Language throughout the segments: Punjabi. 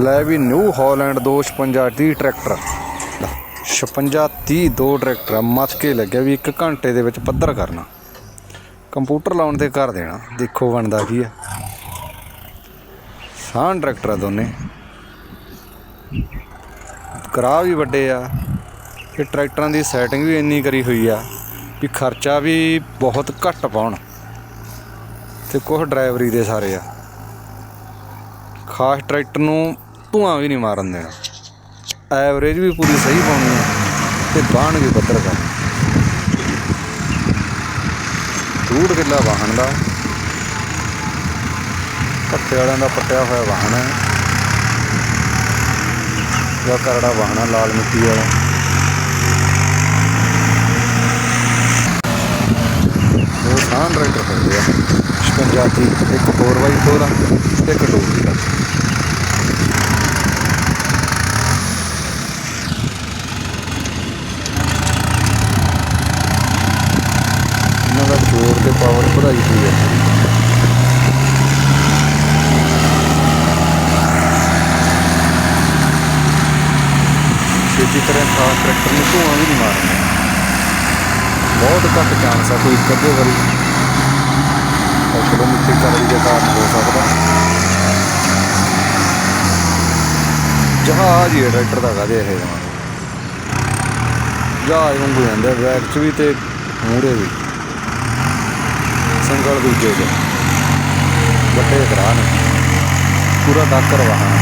ਲੈ ਵੀ ਨਿਊ ਹਾਲੈਂਡ 256 ਟਰੈਕਟਰ। 5630 ਦੋ ਟਰੈਕਟਰ ਆ, ਮੱਥ ਕੇ ਲੱਗਿਆ ਵੀ 1 ਘੰਟੇ ਦੇ ਵਿੱਚ ਪੱਧਰ ਕਰਨਾ। ਕੰਪਿਊਟਰ ਲਾਉਣ ਤੇ ਕਰ ਦੇਣਾ ਦੇਖੋ ਬਣਦਾ ਕੀ ਆ। ਸਾਨ ਟਰੈਕਟਰ ਆ ਦੋਨੇ। ਕਰਾ ਵੀ ਵੱਡੇ ਆ ਤੇ ਟਰੈਕਟਰਾਂ ਦੀ ਸੈਟਿੰਗ ਵੀ ਇੰਨੀ ਕਰੀ ਹੋਈ ਆ ਵੀ ਖਰਚਾ ਵੀ ਬਹੁਤ ਘੱਟ ਪਾਉਣ। ਤੇ ਕੁਝ ਡਰਾਈਵਰੀ ਦੇ ਸਾਰੇ ਆ। ਖਾਸ ਟਰੈਕਟਰ ਨੂੰ ਧੂਆਂ ਵੀ ਨਹੀਂ ਮਾਰਨ ਦੇਣਾ। ਐਵਰੇਜ ਵੀ ਪੂਰੀ ਸਹੀ ਪਾਉਣੀ ਹੈ ਤੇ ਬਾਣ ਵੀ ਬੱਦਰ ਕਰਨੀ ਡੂਢ ਕਿੱਲਾ ਵਾਹਣ ਦਾ। ਪੱਟੇ ਵਾਲਿਆਂ ਦਾ ਪੱਟਿਆ ਹੋਇਆ ਵਾਹਣ ਹੈ। ਜਾਂ ਕਰੜਾ ਵਾਹਣ ਆ, ਲਾਲ ਮਿੱਟੀ ਵਾਲਾ। ਉਹ ਸਾਨ ਟਰੈਕਟਰ ਫਿਰਦੇ ਆ। 56 ਦੀ ਇੱਕ 4x4 ਆ, ਇੱਕ 2 ਦਾ ਇਹਨਾਂ ਦਾ ਜ਼ੋਰ ਤੇ ਪਾਵਰ ਵਧਾਈ ਹੋਈ ਹੈ। ਛੇਤੀ ਤਰ੍ਹਾਂ ਖਾਸ ਟਰੈਕਟਰ ਨੂੰ ਧੂਆਂ ਵੀ ਨਹੀਂ ਮਾਰਨਾ। ਬਹੁਤ ਘੱਟ ਚਾਂਸ ਆ ਕੋਈ ਇੱਕ ਅੱਧੇ ਵਾਰੀ। ਉਹ ਚਲੋ ਮਿੱਟੀ ਦੇ ਕਾਰਨ ਹੋ ਸਕਦਾ। ਜਹਾਜ਼ ਹੀ ਹੈ ਟਰੈਕਟਰ ਦਾ ਕਹਦੇ ਇਹ। ਜਹਾਜ਼ ਵਾਂਗੂ ਜਾਂਦਾ ਬੈਕ 'ਚ ਵੀ ਤੇ ਮੂਹਰੇ ਵੀ। ਸਿੰਗਲ ਦੂਜੇ 'ਚ ਵੱਡੇ ਕਰਾ ਨੇ। ਪੂਰਾ ਡਾਕਰ ਵਾਹਨ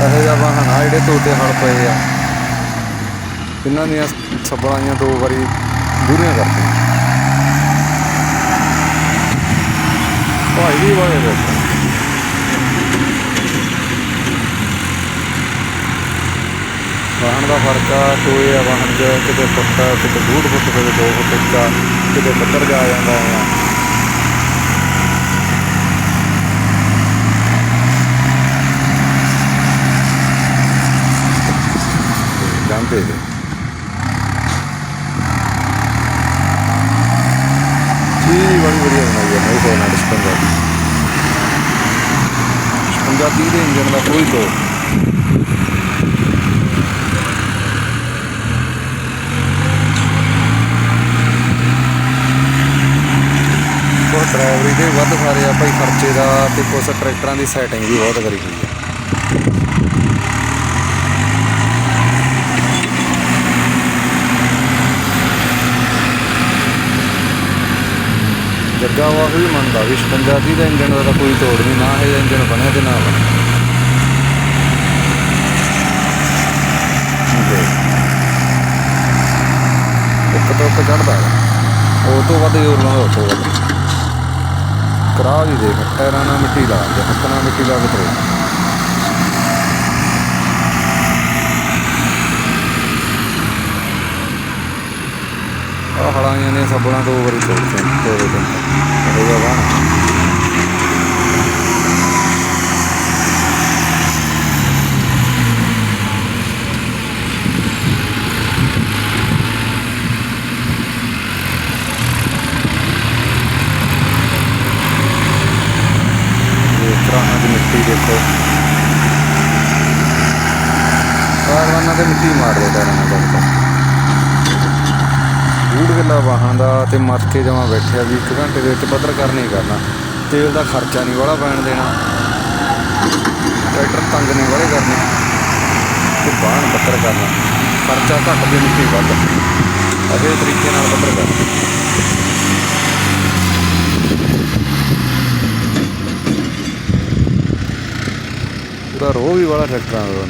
ਇਹੋ ਜਿਹਾ ਵਾਹਨ ਆ ਜਿਹੜੇ ਤੋਤੇ ਹਲ ਪਏ ਆ। ਇਹਨਾਂ ਦੀਆਂ ਸੱਬਲਾਂ ਦੋ ਵਾਰੀ ਦੂਰੀਆਂ ਕਰਤੀਆਂ। ਭਾਈ ਵੀ ਵਾਲੇ ਬੈਠਾ ਵਾਹਨ ਦਾ ਫ਼ਰਕ ਆ, ਟੋਏ ਆ ਵਾਹਨ 'ਚ, ਕਿਤੇ ਫੁੱਟ, ਕਿਤੇ ਡੂਢ ਫੁੱਟ, ਕਿਤੇ ਦੋ ਫੁੱਟ ਉੱਚਾ, ਕਿਤੇ ਪੱਧਰ ਜਾ ਜਾਂਦਾ ਆ ਜਾਂਦੇ ਨੇ। ਚੀਜ਼ ਬੜੀ ਵਧੀਆ ਬਣਾਈ ਹੈ ਨਹੀਂ ਕੋਨਾ ਡਿਸਪੰਜਾ ਡਿਸਪੰਜਾ ਦੀ ਦੇ ਇੰਜਨ ਦਾ ਕੋਈ ਤੋੜ ਡਰਾਈਵਰੀ ਦੇ ਵੱਧ ਸਾਰੇ ਆ ਭਾਈ ਖਰਚੇ ਦਾ ਤੇ ਕੁਛ ਟਰੈਕਟਰਾਂ ਦੀ ਸੈਟਿੰਗ ਵੀ ਬਹੁਤ ਕਰੀ ਹੋਈ ਹੈ ਜੱਗਾ ਵਾ ਵੀ ਮੰਨਦਾ ਵੀ 56 ਦੀ ਦਾ ਇੰਜਨ ਦਾ ਕੋਈ ਤੋੜ ਨਹੀਂ, ਨਾ ਇਹ ਇੰਜਨ ਬਣਿਆ ਤੇ ਨਾ ਬਣਿਆ ਇੱਕ ਤੋਂ ਇੱਕ ਚੜਦਾ ਉਹ ਤੋਂ ਵੱਧ ਜ਼ੋਰ ਲਾਉਂਦਾ ਉਹ ਤੋਂ ਵੱਧ। ਕਰਾ ਵੀ ਦੇਖ ਟਾਇਰਾਂ ਨਾਲ ਮਿੱਟੀ ਲਾ ਦੇ, ਹੱਥ ਨਾਲ ਮਿੱਟੀ ਲਾ ਕੇ ਤਰੇ ਆ ਹਲਾਈਆਂ ਨੇ, ਸੱਬਲਾਂ ਦੋ ਵਾਰੀ ਤੋੜਦੇ ਦੋ ਦੋ ਦਿਨ ਹੋ ਗਿਆ ਵਾਹ ਇਸ ਤਰ੍ਹਾਂ ਦੀ ਮਿੱਟੀ ਦੇਖੋ ਕਾਰਵਾਨਾਂ ਤੇ ਮਿੱਟੀ ਮਾਰਦੇ ਟਾਇਰਾਂ ਨਾਲ ਲੱਗਦਾ ਡੂਢ ਕਿੱਲਾ ਵਾਹਨ ਦਾ ਤੇ ਮੱਥ ਕੇ ਜਮਾ ਬੈਠਿਆ ਵੀ 1 ਘੰਟੇ ਦੇ ਵਿੱਚ ਪੱਧਰ ਕਰਨਾ ਹੀ ਕਰਨਾ। ਤੇਲ ਦਾ ਖਰਚਾ ਨਹੀਂ ਵਾਲਾ ਪੈਣ ਦੇਣਾ। ਟਰੈਕਟਰ ਤੰਗ ਨਹੀਂ ਵਾਲੇ ਕਰਨੇ। ਤੇ ਬਾਹਨ ਪੱਧਰ ਕਰਨਾ। ਖਰਚਾ ਘੱਟ ਤੇ ਮਿੱਟੀ ਵੱਧ। ਅਜੇ ਤਰੀਕੇ ਨਾਲ ਪੱਧਰ ਕਰਨਾ। ਪੂਰਾ ਰੋਹ ਵੀ ਵਾਲਾ ਟਰੈਕਟਰਾਂ ਦਾ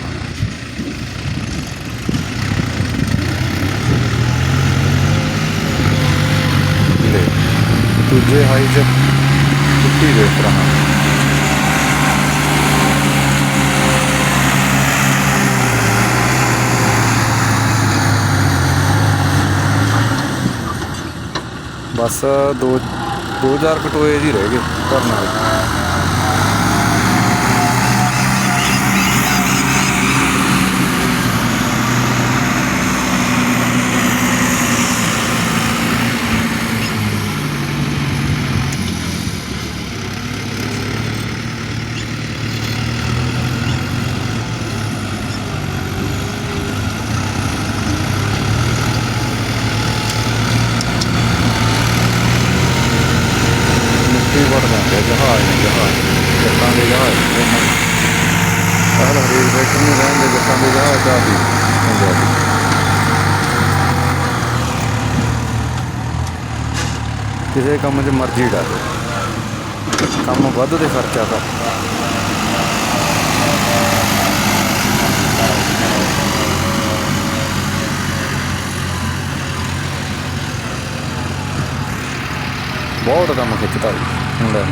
ਲੈ, ਦੂਜੇ ਹਾਈ ਚ ਮਿੱਟੀ ਦੇ ਤਰ੍ਹਾਂ। ਬਸ ਦੋ 2000 ਕਟੋਏ ਜੀ ਰਹਿ ਗਏ ਭਰਨ ਵਾਲੇ ਜਾਂਦੇ ਜਹਾਜ਼ ਨੇ ਜਹਾਜ਼ ਜੱਟਾਂ ਦੇ ਜਹਾਜ਼ ਨੇ ਇਹਨਾਂ ਦੇ। ਪਹਿਲ ਹਰੇਕ ਟਰੈਕਟਰ ਨਹੀਂ ਰਹਿੰਦੇ ਜੱਟਾਂ ਦੇ ਜਹਾਜ਼ ਦਾ ਵੀ ਪੰਜਾਬੀ ਕਿਸੇ ਕੰਮ 'ਚ ਮਰਜ਼ੀ ਡਾਲੋ। ਕੰਮ ਵੱਧ ਦੇ ਖਰਚਾ ਕਰ ਬਹੁਤ ਕੰਮ ਖਿੱਚਦਾ ਜੀ ਹੁੰਦਾ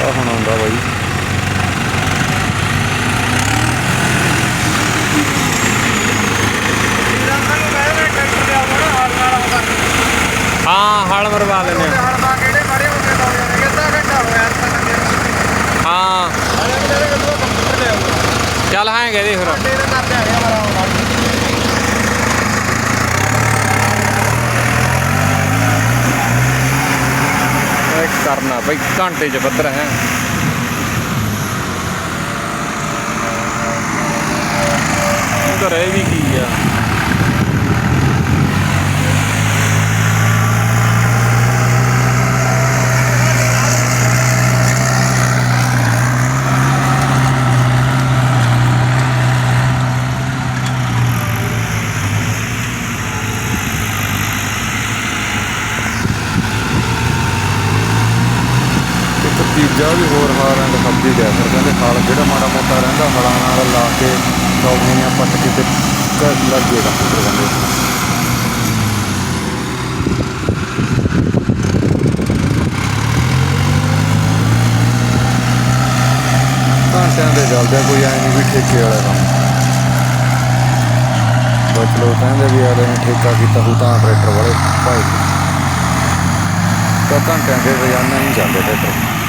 ਆ ਹੁਣ ਆਉਂਦਾ ਬਾਈ ਹਾਂ ਹਲ ਮਰਵਾ ਦਿੰਦੇ ਆ। ਹਾਂ। ਚੱਲ ਹਾਂ ਕਹਦੇ ਫਿਰ। ਇਹ ਕਰਨਾ ਬਈ ਘੰਟੇ ਚ ਬੱਦਰ ਹੈ। ਘਰੇ ਵੀ ਕੀ ਆ ਇੱਕ ਤੀਜਾ ਵੀ ਹੋਰ ਹਾਰਾਂ ਦਾ ਫਿਰ ਕਹਿੰਦੇ ਖਾਲ, ਜਿਹੜਾ ਮਾੜਾ ਮੋਟਾ ਰਹਿੰਦਾ ਹਲਾਂ ਨਾਲ ਲਾ ਕੇ ਚੌਕੀਆਂ ਪੱਟ ਕੇ ਤੇ ਕਰ ਲੱਗੇ ਕੰਪਿਊਟਰ ਕਹਿੰਦੇ ਘੰਟਿਆਂ ਦੇ ਚੱਲਦੇ ਕੋਈ ਐ ਨਹੀਂ ਵੀ ਠੇਕੇ ਵਾਲਾ ਕੰਮ। ਬਸ ਲੋਕ ਕਹਿੰਦੇ ਵੀ ਯਾਰ ਇਹਨੇ ਠੇਕਾ ਕੀਤਾ ਹੋ ਤਾਂ ਟਰੈਕਟਰ ਵਾਲੇ ਭਾਈ। ਤਾਂ ਘੰਟਿਆਂ ਦੇ ਰੋਜ਼ਾਨਾ ਹੀ ਚੱਲਦੇ ਟਰੈਕਟਰ।